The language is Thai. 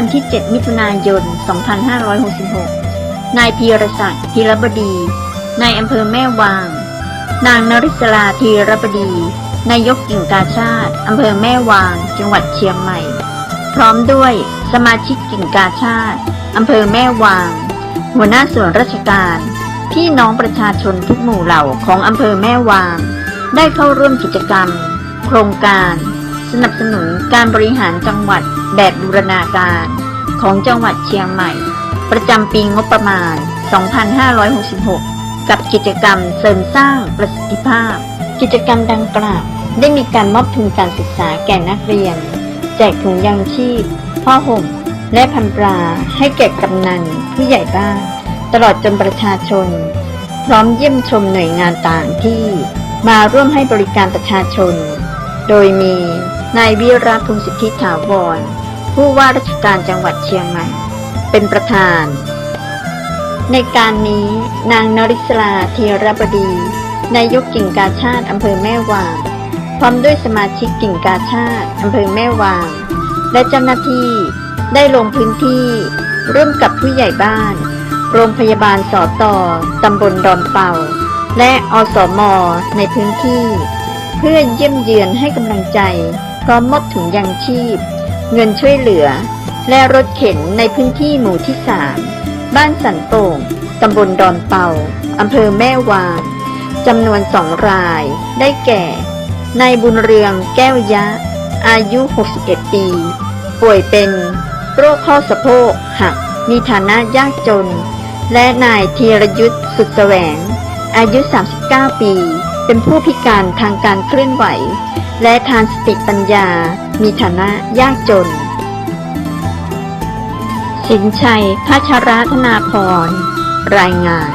วันที่ 7 มิถุนายน 2566 นายพีรศักดิ์ธีรบดี นายอำเภอแม่วาง นางนริศราธีรบดี นายกกิ่งกาชาติอำเภอแม่วาง จังหวัดเชียงใหม่ พร้อมด้วยสมาชิกกิ่งกาชาติอำเภอแม่วาง หัวหน้าส่วนราชการ พี่น้องประชาชนทุกหมู่เหล่าของอำเภอแม่วาง ได้เข้าร่วมกิจกรรม โครงการ สนับสนุนการบริหารจังหวัดแบบบูรณาการ ของจังหวัดเชียงใหม่ ประจำปีงบประมาณ 2566 กับกิจกรรมเสริมสร้างประสิทธิภาพ กิจกรรมดังกล่าวได้มีการมอบทุนการศึกษาแก่นักเรียน แจกถุงยางชีพผ้าห่ม และพันปลาให้แก่กำนันผู้ใหญ่บ้าน ตลอดจนประชาชน พร้อมเยี่ยมชมหน่วยงานต่างที่มาร่วมให้บริการประชาชน โดยมีนายวิรัตพงศิทธิถาวร ผู้ว่าราชการจังหวัดเชียงใหม่ เป็นประธาน ในการนี้นางนริศราธีรบดี นายกกิ่งกาชาติอำเภอแม่วางพร้อมด้วยสมาชิกกิ่งกาชาติอำเภอแม่วาง และเจ้าหน้าที่ได้ลงพื้นที่ ร่วมกับผู้ใหญ่บ้าน โรงพยาบาลสอตอตำบลดอนเป่า และอสมในพื้นที่ เพื่อเยี่ยมเยือนให้กำลังใจ พร้อมมอบถุงยางชีพ เงินช่วยเหลือ และรถเข็นในพื้นที่หมู่ที่สามบ้านสันโป่งตำบลดอนเป่าอำเภอแม่วางจำนวนสองราย ได้แก่ นายบุญเรืองแก้วยะ อายุ 61 ปี ป่วยเป็น โรคข้อสะโพกหัก มีฐานะยากจน และนายธีรยุทธ์สุดแสวง อายุ 39 ปี เป็นผู้พิการทางการเคลื่อนไหว และทานสติปัญญา มีฐานะยากจน สินชัยพัชรธนาพร รายงาน